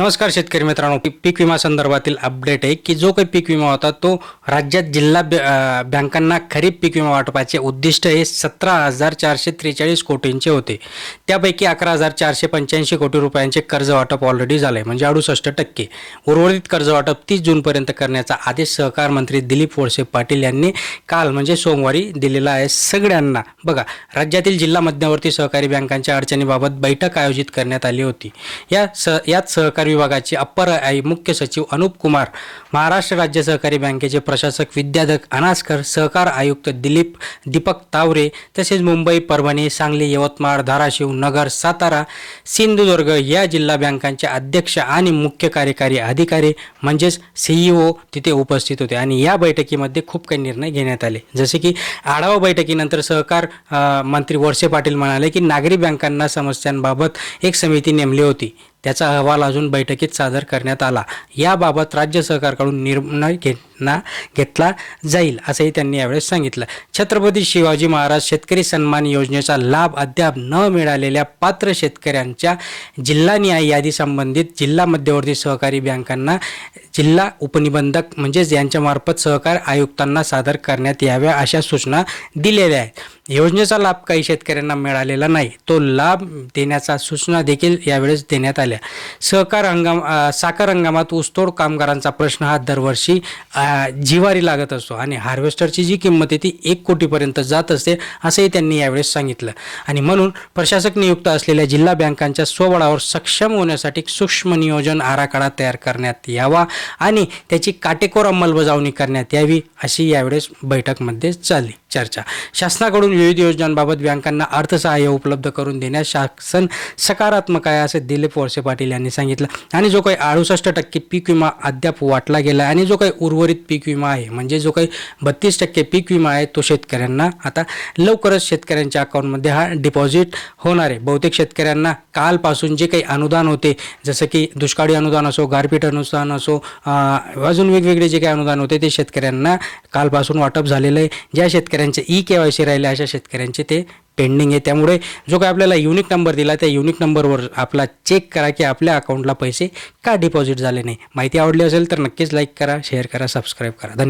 नमस्कार शेतकरी मित्रांनो. पीक विमा संदर्भातील अपडेट आहे की जो काही पीक विमा होता तो राज्यात जिल्हा बँकांना खरीप पीक विमा वाटपाचे उद्दिष्ट हे सतरा हजार चारशे त्रेचाळीस कोटींचे होते. त्यापैकी अकरा हजार चारशे पंच्याऐंशी कोटी रुपयांचे कर्ज वाटप ऑलरेडी झाले म्हणजे अडुसष्ट टक्के. उर्वरित कर्ज वाटप तीस जूनपर्यंत करण्याचा आदेश सहकार मंत्री दिलीप वळसे पाटील यांनी काल म्हणजे सोमवारी दिलेला आहे सगळ्यांना. बघा राज्यातील जिल्हा मध्यवर्ती सहकारी बँकांच्या अडचणीबाबत बैठक आयोजित करण्यात आली होती. या स यात सहकारी विभागाचे अप्पर आई मुख्य सचिव अनुप कुमार महाराष्ट्र राज्य सहकारी बँकेचे प्रशासक विद्याधक अनासकर सहकार आयुक्त दिलीप दीपक तावरे तसेच मुंबई परभणी सांगली यवतमाळ धाराशिव नगर सातारा सिंधुदुर्ग या जिल्हा बँकांचे अध्यक्ष आणि मुख्य कार्यकारी अधिकारी म्हणजेच सीईओ तिथे उपस्थित होते. आणि या बैठकीमध्ये खूप काही निर्णय घेण्यात आले. जसे की आढावा बैठकीनंतर सहकार मंत्री वळसे पाटील म्हणाले की नागरी बँकांना समस्यांबाबत एक समिती नेमली होती. त्याचा अहवाल अजून बैठकीत सादर करण्यात आला. याबाबत राज्य सरकारकडून निर्णय घेणा घेतला जाईल असंही त्यांनी यावेळेस सांगितलं. छत्रपती शिवाजी महाराज शेतकरी सन्मान योजनेचा लाभ अद्याप न मिळालेल्या पात्र शेतकऱ्यांच्या जिल्हानिहाय यादी संबंधित जिल्हा मध्यवर्ती सहकारी बँकांना जिल्हा उपनिबंधक म्हणजेच यांच्यामार्फत सहकार आयुक्तांना सादर करण्यात याव्या अशा सूचना दिलेल्या आहेत. योजनेचा लाभ काही शेतकऱ्यांना मिळालेला नाही. तो लाभ देण्याचा सूचना देखील यावेळेस देण्यात आली झाल्या. सहकार हंगाम साखर हंगामात ऊसतोड कामगारांचा प्रश्न हा दरवर्षी जिवारी लागत असतो आणि हार्वेस्टरची जी किंमत आहे ती एक कोटीपर्यंत जात असते असंही त्यांनी यावेळेस सांगितलं. आणि म्हणून प्रशासक नियुक्त असलेल्या जिल्हा बँकांच्या स्वबळावर सक्षम होण्यासाठी सूक्ष्म नियोजन आराखडा तयार करण्यात यावा आणि त्याची काटेकोर अंमलबजावणी करण्यात यावी अशी यावेळेस बैठकमध्ये चालली. चर्चा. शासनाकडून विविध योजनांबाबत बँकांना अर्थसहाय्य उपलब्ध करून देण्यास शासन सकारात्मक आहे असं दिलीप वळसे पाटील यांनी सांगितलं. आणि जो काही अडुसष्ट टक्के पीक विमा अद्याप वाटला गेला आहे आणि जो काही उर्वरित पीक विमा आहे म्हणजे जो काही बत्तीस टक्के पीक विमा आहे तो शेतकऱ्यांना आता लवकरच शेतकऱ्यांच्या अकाउंटमध्ये हा डिपॉझिट होणार आहे. बहुतेक शेतकऱ्यांना कालपासून जे काही अनुदान होते जसं की दुष्काळी अनुदान असो गारपीट अनुदान असो अजून वेगवेगळे जे काही अनुदान होते ते शेतकऱ्यांना कालपासून वाटप झालेलं आहे. ज्या शेतकऱ्यांचे ई के वाय सी राहिले अशा शेतकऱ्यांचे ते पेंडिंग आहे. त्यामुळे जो काही आपल्याला युनिक नंबर दिला त्या युनिक नंबरवर आपला चेक करा की आपल्या अकाउंटला पैसे का डिपॉझिट झाले नाही. माहिती आवडली असेल तर नक्कीच लाईक करा शेअर करा सबस्क्राईब करा. धन्यवाद.